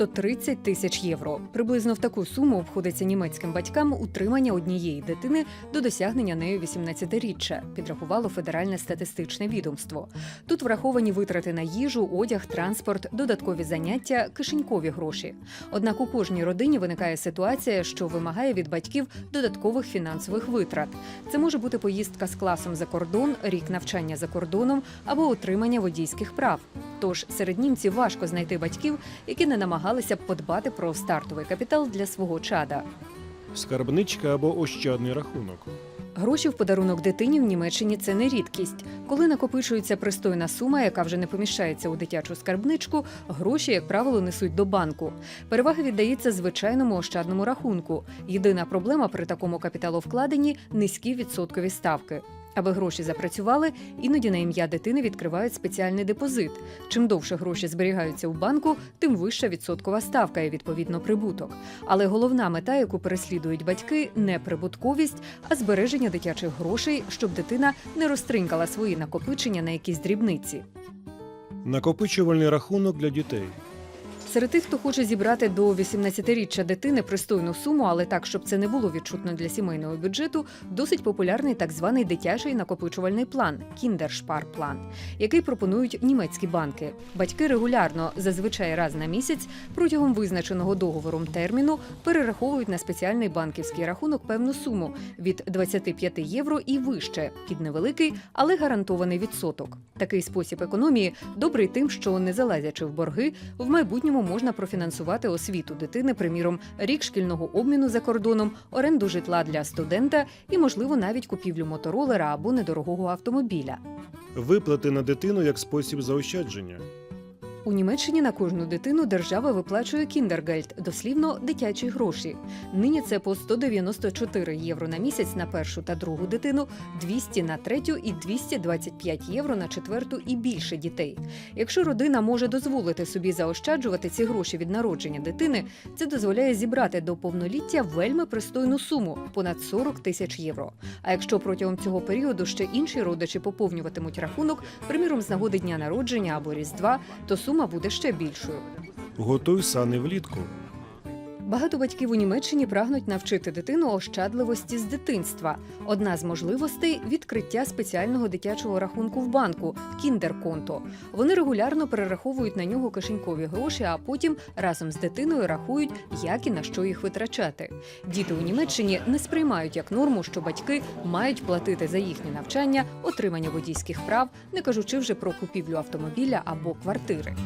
130 тисяч євро. Приблизно в таку суму обходиться німецьким батькам утримання однієї дитини до досягнення нею 18-річчя, підрахувало федеральне статистичне відомство. Тут враховані витрати на їжу, одяг, транспорт, додаткові заняття, кишенькові гроші. Однак у кожній родині виникає ситуація, що вимагає від батьків додаткових фінансових витрат. Це може бути поїздка з класом за кордон, рік навчання за кордоном або отримання водійських прав. Тож серед німців важко знайти батьків, які не намагалися б подбати про стартовий капітал для свого чада. Скарбничка або ощадний рахунок. Гроші в подарунок дитині в Німеччині це не рідкість. Коли накопичується пристойна сума, яка вже не поміщається у дитячу скарбничку, гроші, як правило, несуть до банку. Перевага віддається звичайному ощадному рахунку. Єдина проблема при такому капіталовкладенні низькі відсоткові ставки. Аби гроші запрацювали, іноді на ім'я дитини відкривають спеціальний депозит. Чим довше гроші зберігаються у банку, тим вища відсоткова ставка і відповідно прибуток. Але головна мета, яку переслідують батьки, не прибутковість, а збереження дитячих грошей, щоб дитина не розтринькала свої накопичення на якісь дрібниці. Накопичувальний рахунок для дітей. Серед тих, хто хоче зібрати до 18-річчя дитини пристойну суму, але так, щоб це не було відчутно для сімейного бюджету, досить популярний так званий дитячий накопичувальний план Кіндершпарплан, який пропонують німецькі банки. Батьки регулярно, зазвичай раз на місяць, протягом визначеного договором терміну перераховують на спеціальний банківський рахунок певну суму від 25 євро і вище під невеликий, але гарантований відсоток. Такий спосіб економії добрий тим, що не залазячи в борги, в майбутньому можна профінансувати освіту дитини, приміром, рік шкільного обміну за кордоном, оренду житла для студента і, можливо, навіть купівлю моторолера або недорогого автомобіля. Виплати на дитину як спосіб заощадження. У Німеччині на кожну дитину держава виплачує кіндергельд, дослівно дитячі гроші. Нині це по 194 євро на місяць на першу та другу дитину, 200 на третю і 225 євро на четверту і більше дітей. Якщо родина може дозволити собі заощаджувати ці гроші від народження дитини, це дозволяє зібрати до повноліття вельми пристойну суму понад 40 тисяч євро. А якщо протягом цього періоду ще інші родичі поповнюватимуть рахунок, приміром з нагоди дня народження або різдва, то сума буде ще більшою. Готуй сани влітку. Багато батьків у Німеччині прагнуть навчити дитину ощадливості з дитинства. Одна з можливостей відкриття спеціального дитячого рахунку в банку кіндерконто. Вони регулярно перераховують на нього кишенькові гроші, а потім разом з дитиною рахують, як і на що їх витрачати. Діти у Німеччині не сприймають як норму, що батьки мають платити за їхнє навчання, отримання водійських прав, не кажучи вже про купівлю автомобіля або квартири.